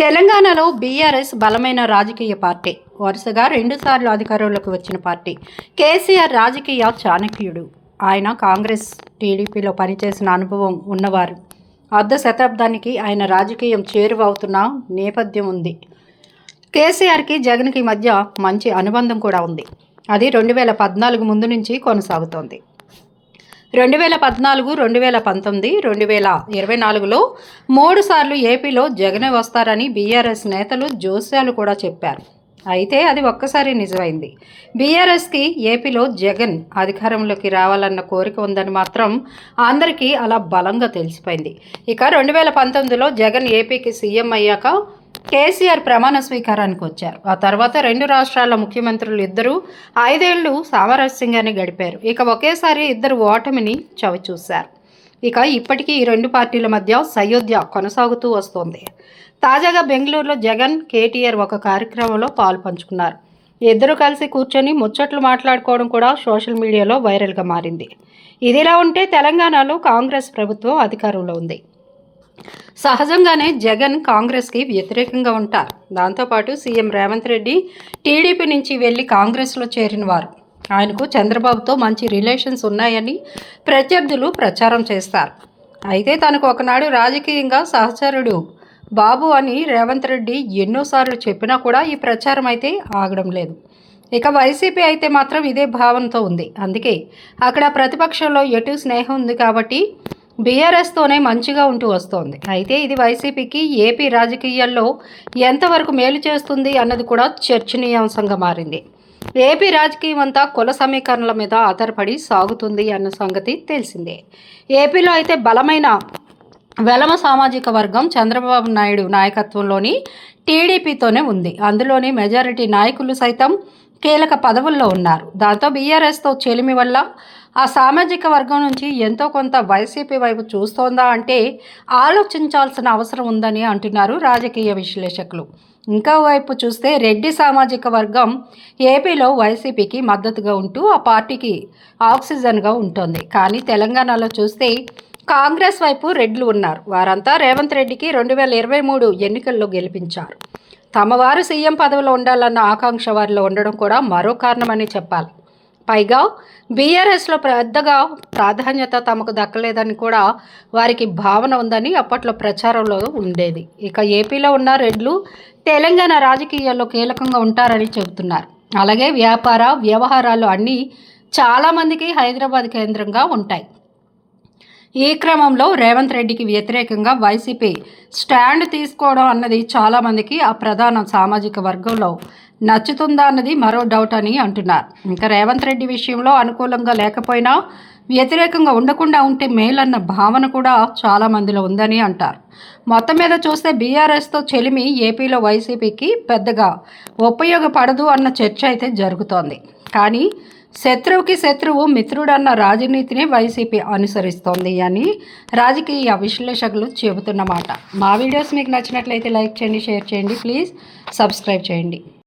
తెలంగాణలో బీఆర్ఎస్ బలమైన రాజకీయ పార్టీ. వరుసగా రెండుసార్లు అధికారంలోకి వచ్చిన పార్టీ. కేసీఆర్ రాజకీయ చాణక్యుడు. ఆయన కాంగ్రెస్ టీడీపీలో పనిచేసిన అనుభవం ఉన్నవారు. అర్ధ శతాబ్దానికి ఆయన రాజకీయం చేరువవుతున్న నేపథ్యం ఉంది. కేసీఆర్కి జగన్కి మధ్య మంచి అనుబంధం కూడా ఉంది. అది రెండు వేల పద్నాలుగు ముందు నుంచి కొనసాగుతోంది. రెండు వేల పద్నాలుగు రెండు వేల పంతొమ్మిది రెండు వేల ఇరవై నాలుగులో మూడు సార్లు ఏపీలో జగనే వస్తారని బీఆర్ఎస్ నేతలు జోస్యాలు కూడా చెప్పారు. అయితే అది ఒక్కసారి నిజమైంది. బీఆర్ఎస్కి ఏపీలో జగన్ అధికారంలోకి రావాలన్న కోరిక ఉందని మాత్రం అందరికీ అలా బలంగా తెలిసిపోయింది. ఇక రెండు వేల పంతొమ్మిదిలో జగన్ ఏపీకి సీఎం అయ్యాక కేసీఆర్ ప్రమాణ స్వీకారానికి వచ్చారు. ఆ తర్వాత రెండు రాష్ట్రాల ముఖ్యమంత్రులు ఇద్దరూ ఐదేళ్ళు సామరస్యంగానే గడిపారు. ఇక ఒకేసారి ఇద్దరు ఓటమిని చవిచూశారు. ఇక ఇప్పటికీ ఈ రెండు పార్టీల మధ్య సయోధ్య కొనసాగుతూ వస్తోంది. తాజాగా బెంగళూరులో జగన్ కేటీఆర్ ఒక కార్యక్రమంలో పాలు పంచుకున్నారు ఇద్దరు కలిసి కూర్చొని ముచ్చట్లు మాట్లాడుకోవడం కూడా సోషల్ మీడియాలో వైరల్గా మారింది. ఇదిలా ఉంటే తెలంగాణలో కాంగ్రెస్ ప్రభుత్వం అధికారంలో ఉంది. సహజంగానే జగన్ కాంగ్రెస్కి వ్యతిరేకంగా ఉంటారు. దాంతోపాటు సీఎం రేవంత్ రెడ్డి టీడీపీ నుంచి వెళ్ళి కాంగ్రెస్లో చేరిన వారు ఆయనకు చంద్రబాబుతో మంచి రిలేషన్స్ ఉన్నాయని ప్రత్యర్థులు ప్రచారం చేస్తారు. అయితే తనకు ఒకనాడు రాజకీయంగా సహచరుడు బాబు అని రేవంత్ రెడ్డి ఎన్నోసార్లు చెప్పినా కూడా ఈ ప్రచారం అయితే ఆగడం లేదు. ఇక వైసీపీ అయితే మాత్రం ఇదే భావనతో ఉంది. అందుకే అక్కడ ప్రతిపక్షంలో ఎటు స్నేహం ఉంది కాబట్టి బీఆర్ఎస్తోనే మంచిగా ఉంటూ వస్తోంది. అయితే ఇది వైసీపీకి ఏపీ రాజకీయాల్లో ఎంతవరకు మేలు చేస్తుంది అన్నది కూడా చర్చనీయాంశంగా మారింది. ఏపీ రాజకీయం అంతా కుల సమీకరణల మీద ఆధారపడి సాగుతుంది అన్న సంగతి తెలిసిందే. ఏపీలో అయితే బలమైన వెలమ సామాజిక వర్గం చంద్రబాబు నాయుడు నాయకత్వంలోని టీడీపీతోనే ఉంది. అందులోని మెజారిటీ నాయకులు సైతం కీలక పదవుల్లో ఉన్నారు. దాంతో బీఆర్ఎస్తో చెలిమి వల్ల ఆ సామాజిక వర్గం నుంచి ఎంతో కొంత వైసీపీ వైపు చూస్తోందా అంటే ఆలోచించాల్సిన అవసరం ఉందని అంటున్నారు రాజకీయ విశ్లేషకులు. ఇంకా వైపు చూస్తే రెడ్డి సామాజిక వర్గం ఏపీలో వైసీపీకి మద్దతుగా ఉంటూ ఆ పార్టీకి ఆక్సిజన్గా ఉంటుంది. కానీ తెలంగాణలో చూస్తే కాంగ్రెస్ వైపు రెడ్లు ఉన్నారు. వారంతా రేవంత్ రెడ్డికి రెండు వేల ఇరవై మూడు ఎన్నికల్లో గెలిపించారు. తమ వారు సీఎం పదవిలో ఉండాలన్న ఆకాంక్ష వారిలో ఉండడం కూడా మరో కారణమని చెప్పాలి. పైగా బీఆర్ఎస్లో పెద్దగా ప్రాధాన్యత తమకు దక్కలేదని కూడా వారికి భావన ఉందని అప్పట్లో ప్రచారంలో ఉండేది. ఇక ఏపీలో ఉన్న రెడ్లు తెలంగాణ రాజకీయాల్లో కీలకంగా ఉంటారని చెబుతున్నారు. అలాగే వ్యాపార వ్యవహారాలు అన్నీ చాలామందికి హైదరాబాద్ కేంద్రంగా ఉంటాయి. ఈ క్రమంలో రేవంత్ రెడ్డికి వ్యతిరేకంగా వైసీపీ స్టాండ్ తీసుకోవడం అన్నది చాలామందికి ఆ ప్రధాన సామాజిక వర్గంలో నచ్చుతుందా అన్నది మరో డౌట్ అని అంటున్నారు. ఇంకా రేవంత్ రెడ్డి విషయంలో అనుకూలంగా లేకపోయినా వ్యతిరేకంగా ఉండకుండా ఉంటే మేలన్న భావన కూడా చాలా మందిలో ఉందని అంటారు. మొత్తం మీద చూస్తే బీఆర్ఎస్తో చెలిమి ఏపీలో వైసీపీకి పెద్దగా ఉపయోగపడదు అన్న చర్చ అయితే జరుగుతోంది. కానీ శత్రువుకి శత్రువు మిత్రుడన్న రాజనీతిని వైసీపీ అనుసరిస్తోంది అని రాజకీయ విశ్లేషకులు చెబుతున్నమాట మా వీడియోస్ మీకు నచ్చినట్లయితే లైక్ చేయండి షేర్ చేయండి ప్లీజ్ సబ్స్క్రైబ్ చేయండి.